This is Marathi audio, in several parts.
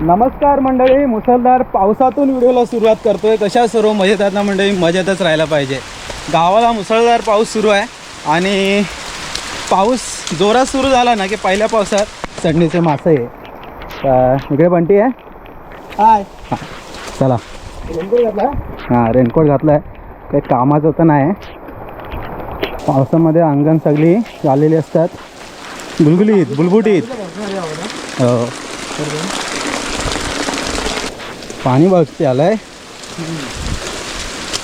नमस्कार मंडळी मुसळधार पावसातून व्हिडिओला सुरुवात करतोय. कशा सर्व मजेत आहेत ना मंडळी? मजेतच राहायला पाहिजे. गावाला मुसळधार पाऊस सुरू आहे आणि पाऊस जोरात सुरू झाला ना की पहिल्या पावसात चढणीचे मासे आहे इकडे बंटी आहे. हाय. चला. हां रेनकोट घातला आहे काही कामाचं तर नाही. पावसामध्ये अंगण सगळी झालेली असतात. गुलगुलीत बुलबुटीत. हो. पाणी बघते आलंय.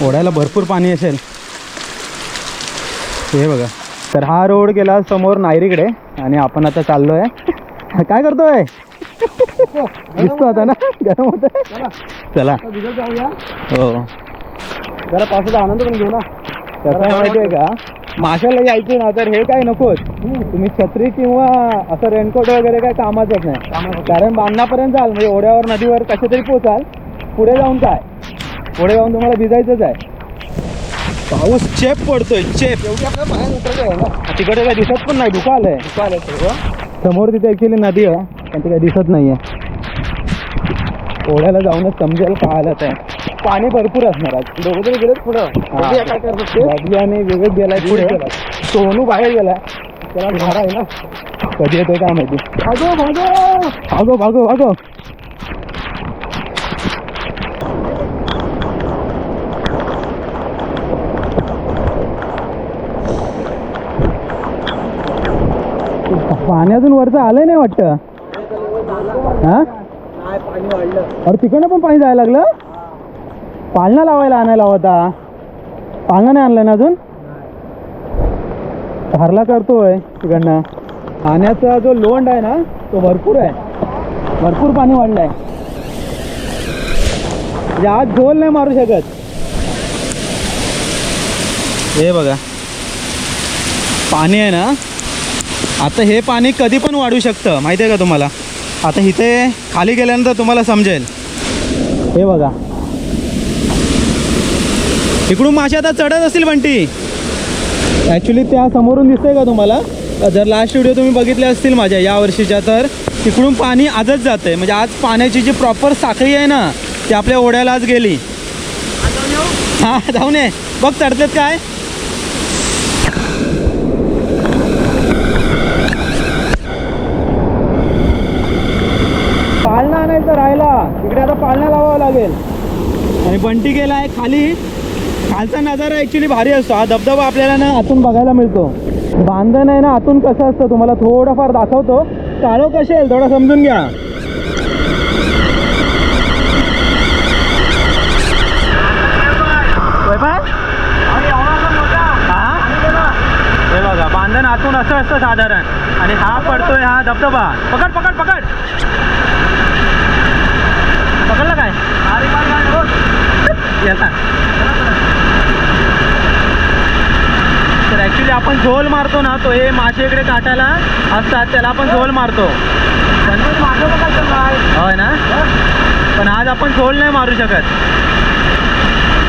ओढ्याला भरपूर पाणी असेल. हे बघा. तर हा रोड गेला समोर नायरीकडे आणि आपण आता चाललोय. काय करतोय? दिसतो आता ना? गरम होत चला. हो. जरा पावसाचा आनंद पण घेऊ ना. कसं माहिती आहे का? माशाला यायचे ना तर हे काय नकोच. तुम्ही छत्री किंवा असं रेनकोट वगैरे काय कामाचंच नाही. कारण बांधण्यापर्यंत जाल म्हणजे ओढ्यावर नदीवर कसे तरी पोचाल पुढे जाऊन काय? पुढे जाऊन तुम्हाला भिजायचंच आहे. पाऊस चेप पडतोय चेप. एवढी आपल्या आहे ना. तिकडे काय दिसत पण नाही चालेल सर्व समोर तिथे ऍक्च्युली नदी आहे पण ती काही दिसत नाहीये. ओढ्याला जाऊनच समजेल काय आलं ते पाणी भरपूर असणार आज. दोघं जण गेलेत पुढं. बघूया काय करत असते बाबली आणि विवेक गेलाय पुढे. सोनू बाहेर गेलाय. त्याला धारा आहे ना? कधी येतोय काय माहिती? भागो भागो! भागो भागो भागो. पाणी अजून वरचं आलंय नाही वाटतं? हा? नाही पाणी वाढलं. अरे तिकडनं पण पाणी जायला लागलं? पाळणा लावायला आणायला होता. पाळणा नाही आणलं ना अजून? हरला करतोय तिकडनं. पाण्याचा जो लोंड आहे ना तो भरपूर आहे. भरपूर पाणी वाढलंय. म्हणजे आज झोल नाही मारू शकत. हे बघा. पाणी आहे ना आता हे पाणी कधी पण वाढू शकतं. माहिती आहे का तुम्हाला? आता इथे खाली गेल्यानंतर तुम्हाला समजेल. हे बघा. इकडून मासे आता चढत असतील बंटी. ॲक्च्युली त्या समोरून दिसतंय का तुम्हाला? जर लास्ट व्हिडिओ तुम्ही बघितले असतील माझ्या या वर्षीच्या तर तिकडून पाणी आजच जाते म्हणजे आज पाण्याची जी प्रॉपर साखळी आहे ना ती आपल्या ओढ्याला आज गेली. हां जाऊन ये. बघ चढतेत काय. पाळणा आणायचं राहिला इकडे आता पाळणा लावावं लागेल. आणि बंटी गेला आहे खाली. खालचा नजारा ॲक्च्युली भारी असतो. हा धबधबा आपल्याला ना आतून बघायला मिळतो. बांधण आहे ना आतून कसं असतं तुम्हाला थोडंफार दाखवतो. काळो कसे थोडा थोडं समजून घ्या. हे बघा बांधण आतून असं असतं साधारण. आणि हा पडतोय हा धबधबा. पकड पकड पकड. पकडलं काय? याला तर ॲक्च्युली आपण झोल मारतो ना तो हे मासे इकडे काटायला असतात त्याला आपण झोल मारतो. पण होय ना? पण आज आपण झोल नाही मारू शकत.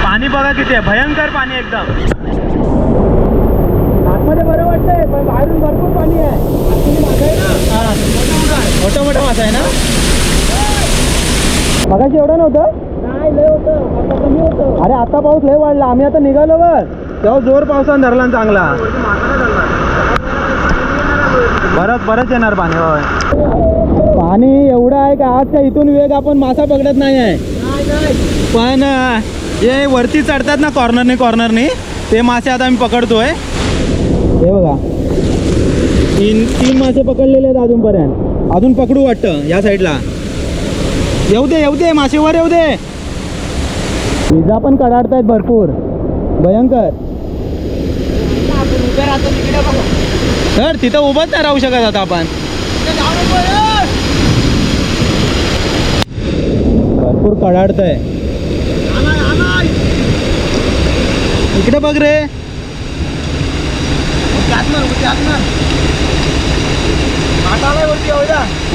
पाणी बघा किती आहे भयंकर पाणी एकदम. आतमध्ये बरं वाटतंय पण बाहेरून भरपूर पाणी आहे. मोठा मोठा मासा आहे ना? मगाशी एवढं नव्हतं? नाही लय होतं. आता कमी होतं. अरे आता पाऊस लय वाढला. आम्ही आता निघालो बघ तेव्हा जोर पावसानं धरला ना चांगला. बरंच बरंच येणार पाणी होय. पाणी एवढं आहे का आज का इथून वेग आपण मासा पकडत नाही आहे. पण हे जे वरती चढतात ना कॉर्नरने कॉर्नरने ते मासे आता आम्ही पकडतोय. हे बघा. तीन तीन मासे पकडलेले आहेत अजूनपर्यंत. अजून पकडू वाटतं या साईडला. येऊ दे येऊ दे मासेवर येऊ दे. विजा पण कडाडतायत भरपूर. भयंकर. तर तिथं उभंच नाही राहू शकत आता आपण. भरपूर आलाय, आलाय. इकडे बघ रे.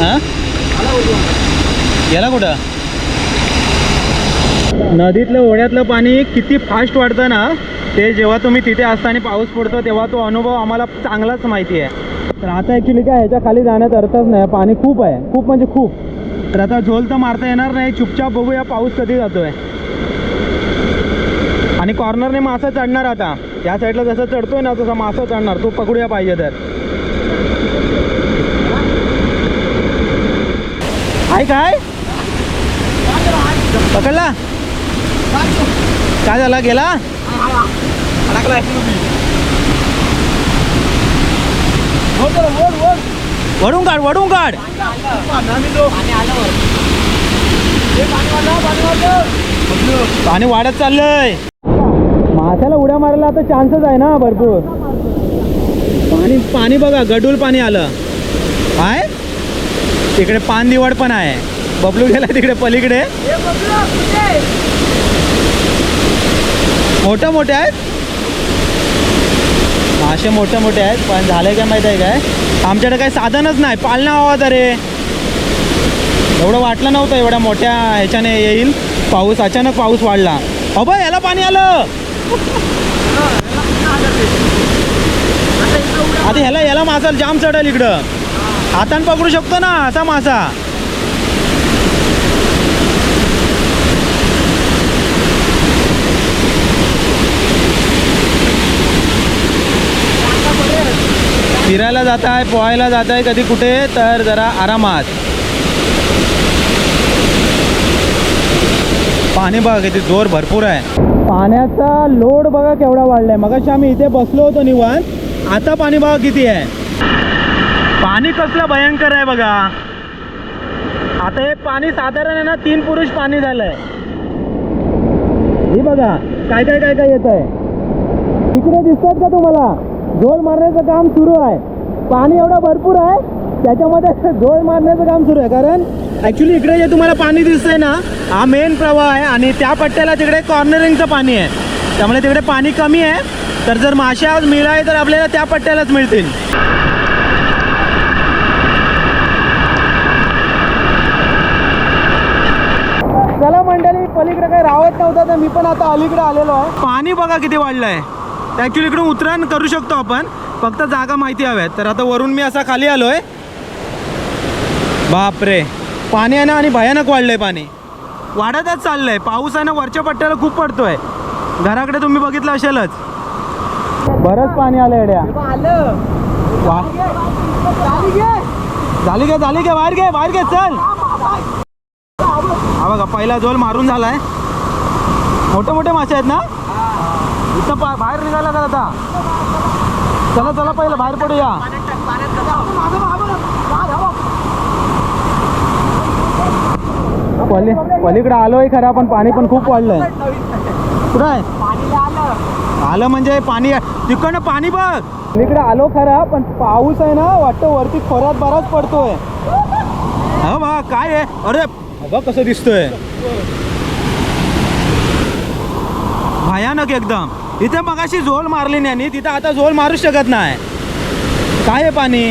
हा? गेला कुठं? नदीतलं ओढ्यातलं पाणी किती फास्ट वाढतं ना? ते जेव्हा तुम्ही तिथे असताना पाऊस पडतो तेव्हा तो अनुभव आम्हाला चांगलाच माहिती आहे. तर आता ॲक्च्युली काय ह्याच्या खाली जाण्यात अर्थच नाही पाणी खूप आहे. खूप म्हणजे खूप. तर आता झोल तर मारता येणार नाही चुपचाप बघूया पाऊस कधी जातोय. आणि कॉर्नरने मासा चढणार आता. या साईडला जसं चढतोय ना तसा मासा चढणार. तो पकडूया पाहिजे तर. आहे काय? पकडला? काय झाला? गेला? अडकलाय वडून काढ वडून काढ. पाणी वाढत चाललंय. माशाला उड्या मारायला आता चान्सच आहे ना भरपूर. पाणी पाणी बघा गडूल पाणी आलं. काय तिकडे पान दिवड पण आहे. बबलू गेला तिकडे पलीकडे. मोठे मोठे आहेत. मासे मोठे मोठे आहेत पण झाले काय माहिती आहे काय? आमच्याकडे काही साधनच नाही. पालना हवा तर रे. एवढं वाटलं नव्हतं एवढ्या मोठ्या ह्याच्याने येईल. पाऊस अचानक पाऊस वाढला. अबा याला पाणी आलं. आता ह्याला याला मासा जाम चढेल इकडं. हातान पकडू शकतो ना असा मासा. फिरायला जात आहे पोहायला जात आहे कधी कुठे तर जरा आरामात. पाणी बघा किती जोर भरपूर आहे. पाण्याचा लोड बघा केवढा वाढलाय. मगाशी आम्ही इथे बसलो होतो निवांत. आता पाणी बघा किती आहे. पाणी कसलं भयंकर आहे बघा. आता हे पाणी साधारण आहे ना तीन पुरुष पाणी झालंय. हे बघा काय काय काय काय येत आहे इकडे दिसतात का तुम्हाला? झोल मारण्याचं काम सुरू आहे. पाणी एवढं भरपूर आहे त्याच्यामध्ये झोल मारण्याचं काम सुरू आहे. कारण ॲक्च्युली इकडे जे तुम्हाला पाणी दिसतंय ना हा मेन प्रवाह आहे आणि त्या पट्ट्याला तिकडे कॉर्नरिंगचं पाणी आहे. त्यामुळे तिकडे पाणी कमी आहे. तर जर मासे आज मिळाले तर आपल्याला त्या पट्ट्यालाच मिळतील. चला मंडळी पलीकडे काही राहत नव्हतं तर मी पण आता अलीकडे आलेलो आहे. पाणी बघा किती वाढलं आहे ॲक्च्युली इकडून उतरण करू शकतो आपण. फक्त जागा माहिती हव्यात. तर आता वरून मी असा खाली आलो आहे बापरे. पाणी आहे ना आणि भयानक वाढलं आहे पाणी. वाढतच चाललंय. पाऊस आहे ना वरच्या पट्ट्याला खूप पडतो आहे घराकडे तुम्ही बघितलं असेलच. बरंच पाणी आलं एड्या आलं झाली का झाली का बाहेर घे बाहेर घे चल. हा बघा पहिला झोल मारून झालाय. मोठे मोठे मासे आहेत ना? इथं पा- बाहेर निघाला का आता चला चला पहिलं बाहेर पडूया. पली पलीकडे आलोय खरा पण पाणी पण खूप वाढलंय. कुठं आहे? आलं म्हणजे पाणी तिकडनं पाणी बघ. इकडे आलो खरा पण पाऊस आहे ना वाटतं वरती खोऱ्यात बराच पडतोय. हा बा काय आहे? अरे बघ कसं दिसतोय. भयानक एकदम. इथे मगाशी झोल मारली नाही तिथं आता झोल मारू शकत नाही. काय आहे पाणी?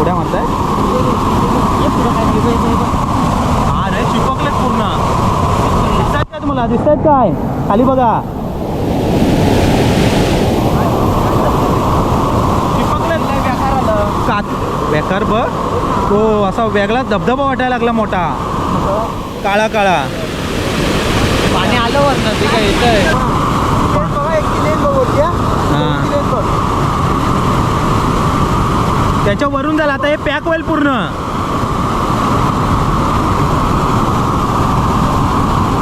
उड्या मारताय हा रे चिपकलेत पूर्ण. दिसतायत का तुम्हाला? दिसतायत काय? खाली बघा. बेकार बघ. तो असा वेगळा धबधबा वाटायला लागला मोठा. काळा काळा. पाणी आलं वरनं ते काय येतंय हा. त्याच्या वरून झाला आता हे पॅक होईल पूर्ण.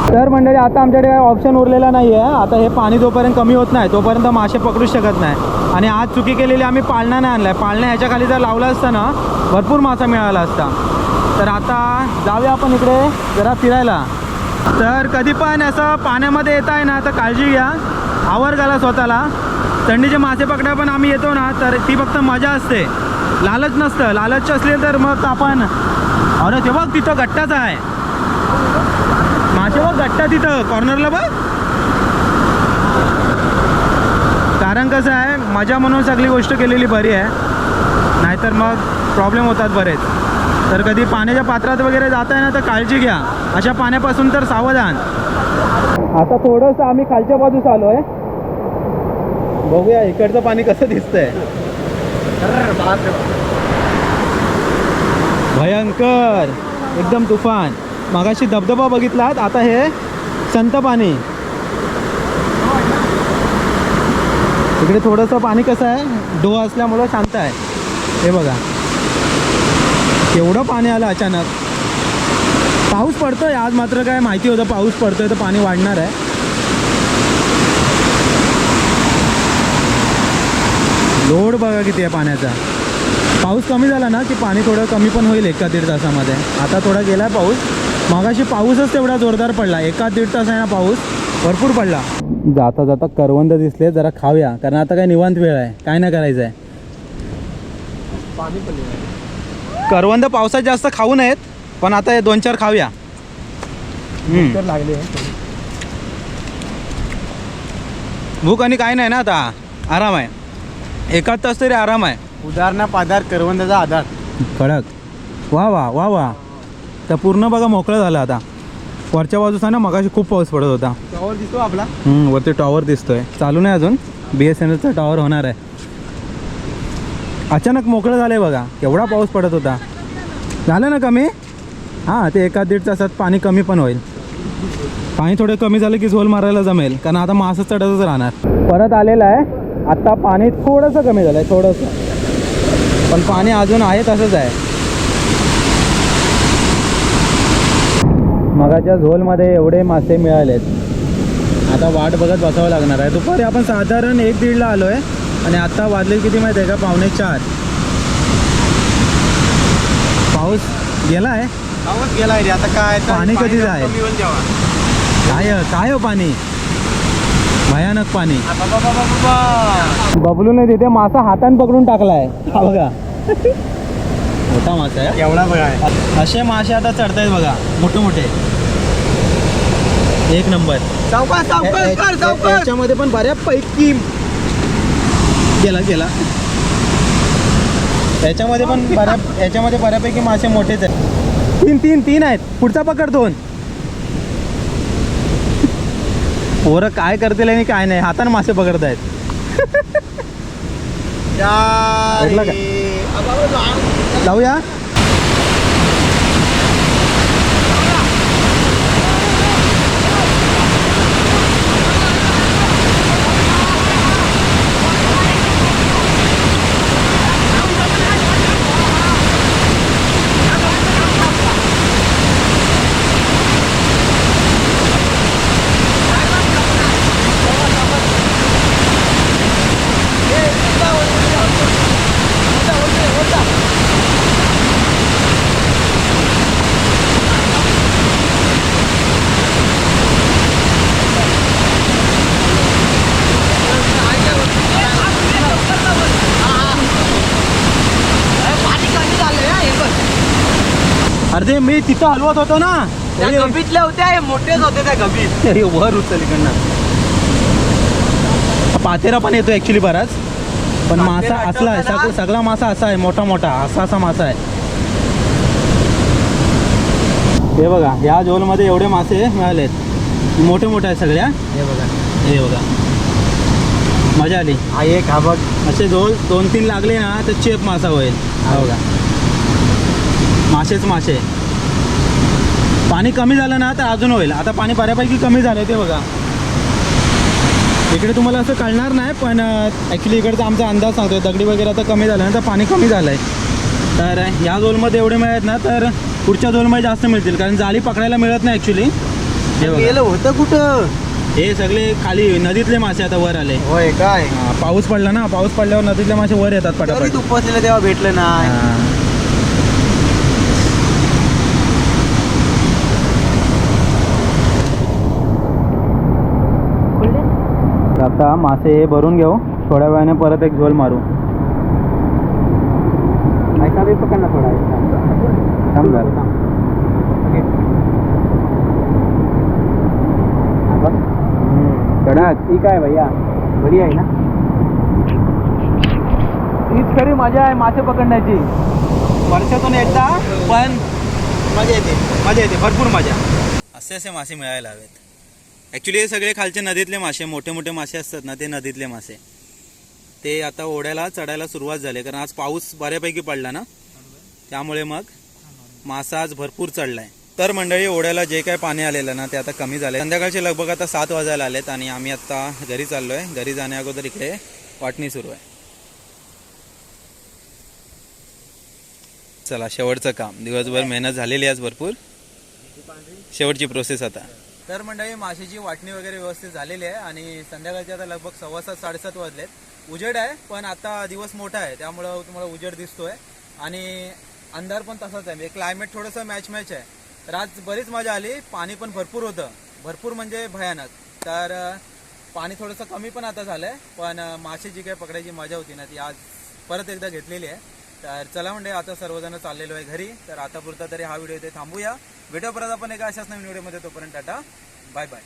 तर मंडळी आता आमच्याकडे काही ऑप्शन उरलेला नाही आहे आता हे पाणी जोपर्यंत कमी होत नाही तोपर्यंत मासे पकडूच शकत नाही. आणि आज चुकी केलेली आम्ही पाळणा नाही आणलाय. पाळणा ह्याच्या खाली जर लावला असता ना भरपूर मासा मिळाला असता. तर आता जाऊया आपण इकडे जरा फिरायला. तर कधी पण असं पाण्यामध्ये येत आहे ना तर काळजी घ्या. आवर घाला स्वतःला. थंडीचे मासे पकड्या पण आम्ही येतो ना तर ती फक्त मजा असते. लालच नसतं. लालच असले तर मग आपण अरे ते बघ तिथं गट्टाच आहे. मासे बघ गट्टा तिथं कॉर्नरला बघ. कारण कसं आहे मजा म्हणून सगळी गोष्ट केलेली बरी आहे. नाहीतर मग प्रॉब्लेम होतात बरेच. तर कधी पाण्याच्या पात्रात वगैरे जात आहे ना तर काळजी घ्या. अशा पाण्यापासून तर सावधान. आता थोडंसं आम्ही खालच्या बाजूस आलो आहे. बघूया इकडचं पाणी कसं दिसतंय. भयंकर. एकदम तुफान. मागाशी धबधबा बघितलात आता हे संत पाणी. इकडे थोडंसं पाणी कसं आहे? डो असल्यामुळं शांत आहे. हे बघा. एवढं पाणी आलं अचानक. पाऊस पडतोय आज मात्र काय माहिती होतं पाऊस पडतोय तर पाणी वाढणार आहे. लोड बघा किती आहे पाण्याचा. पाऊस कमी झाला ना की पाणी थोडं कमी पण होईल एका दीड तासामध्ये. आता थोडा गेला आहे पाऊस. मागाशी पाऊसच तेवढा जोरदार पडला. एका दीड तास आहे ना पाऊस भरपूर पडला. जाता जाता करवंद दिसले जरा खाऊया. कारण आता काय निवांत वेळ आहे. काय नाही करायचं आहे करवंद पावसात जास्त खाऊ नयेत पण आता हे दोन चार खाऊया. हम्म. लागले भूक आणि काय नाही ना आता. आराम आहे. एकाच तास तरी आराम आहे. उदाहरणा पादार करवंदाचा आधार कडक वा वा वा वा. तर पूर्ण बघा मोकळं झालं आता. वरच्या बाजूचा ना मगाशी खूप पाऊस पडत होता. टॉवर दिसतो आपला. हम्म, वरती टॉवर दिसतोय. चालू नाही अजून. बी एस एन एलचा टॉवर होणार आहे. अचानक मोकळं झालंय बघा. एवढा पाऊस पडत होता. झालं ना कमी? हां ते एका दीड तासात पाणी कमी पण होईल. पाणी थोडं कमी झालं की झोल मारायला जमेल. कारण आता मासं चढतच राहणार. परत आलेलं आहे. आत्ता पाणी थोडंसं कमी झालं आहे थोडंसं. पण पाणी अजून आहे तसंच आहे. मगाच्या झोलमध्ये एवढे मासे मिळालेत. आता वाट बघत बसावं लागणार आहे. दुपारी आपण साधारण एक दीडला आलो आहे आणि आत्ता वाजले किती माहिती आहे का? पावणे चार. पाऊस गेला आहे पाऊस गेलाय रे. आता काय? पाणी कधी तेव्हा. काय काय हो पाणी? भयानक पाणी. आ, बाबा, बाबा, बाबा. बबलूने तिथे मासा हाताने पकडून टाकलाय. हा बघा. मोठा मासा आहे. एवढा बघा. आहे. असे मासे आता चढतायत बघा. मोठे मोठे. एक नंबर. याच्यामध्ये पण बऱ्यापैकी गेला गेला याच्यामध्ये पण बऱ्या याच्यामध्ये बऱ्यापैकी मासे मोठेच आहेत. तीन तीन तीन आहेत. पुढचा पकड दोन. पोरं काय करतील आणि काय नाही हाताने मासे पकडत आहेत. जाऊया अरे मी तिथं हलवत होतो ना. त्या गभीतल्या होत्या हे मोठेच होते त्या गभीत अरे वर उचल इकडनं. पातेरा पण येतो ॲक्च्युली बराच. पण मासा असला आहे? सगळा मासा असा आहे मोठा मोठा असा असा मासा आहे. हे बघा या झोलमध्ये एवढे मासे मिळालेत. मोठे मोठे आहेत सगळ्या. हे बघा. हे बघा. मजा आली. हा एक हा बघ. असे झोल दोन तीन लागले ना तर चेप मासा होईल. हा बघा. मासेच मासे. पाणी कमी झालं ना तर अजून होईल. आता पाणी बऱ्यापैकी कमी झालं ते बघा. इकडे तुम्हाला असं कळणार नाही पण ॲक्च्युली इकडचा आमचा अंदाज सांगतोय. दगडी वगैरे आता कमी झालं ना तर पाणी कमी झालं आहे तर ह्या झोलमध्ये एवढे मिळत ना तर पुढच्या झोलमध्ये जास्त मिळतील. कारण जाळी पकडायला मिळत नाही ॲक्च्युली हे होतं कुठं? हे सगळे खाली नदीतले मासे आता वर आले. होय काय? पाऊस पडला ना पाऊस पडल्यावर नदीतले मासे वर येतात पटापट. तू उपसलेलं तेव्हा भेटलं नाही हा. तर आता मासे भरून घेऊ. थोड्या वेळाने परत एक झोल मारू. ऐका बी पकड ना थोडा. थांब जरा. कडक ठीक आहे भैया. बरी आहे ना? हीच खरी मजा आहे मासे पकडण्याची. वर्षातून एकदा पण मजा येते. मजा येते. भरपूर मजा. असे असे मासे मिळायला हवेत. ॲक्च्युली हे सगळे खालचे नदीतले मासे मोठे मोठे मासे असतात ना ते नदीतले मासे. ते आता ओढ्याला चढायला सुरुवात झाली कारण आज पाऊस बऱ्यापैकी पडला ना? त्यामुळे मग मासा आज भरपूर चढलाय. तर मंडळी ओढ्याला जे काय पाणी आलेलं ना ते आता कमी झाले संध्याकाळचे लगभग आता सात वाजायला आलेत आणि आम्ही आता घरी चाललोय. घरी जाण्या अगोदर इकडे वाटणी सुरू आहे. चला शेवटचं काम. दिवसभर मेहनत झालेली आहे आज भरपूर. शेवटची प्रोसेस आता. तर मंडळी माशीची वाटणी वगैरे व्यवस्थित झालेली आहे आणि संध्याकाळचे आता लगभग सव्वा सात साडेसात वाजलेत. उजेड आहे पण आता दिवस मोठा आहे. त्यामुळं तुम्हाला उजेड दिसतोय. आणि अंधार पण तसाच आहे. म्हणजे क्लायमेट थोडंसं मॅच मॅच आहे. तर आज बरीच मजा आली. पाणी पण भरपूर होतं. भरपूर म्हणजे भयानक. तर पाणी थोडंसं कमी पण आता झालंय. पण मासे जी काही पकडायची मजा होती ना ती आज परत एकदा घेतलेली आहे. तर चला म्हणजे आता सर्वजण चाललेलो आहे घरी. तर आता पुरता तरी हा व्हिडिओ इथे थांबूया. व्हिडिओ परत आपण एका अशाच नवीन व्हिडिओमध्ये. तोपर्यंत टाटा. Bye bye.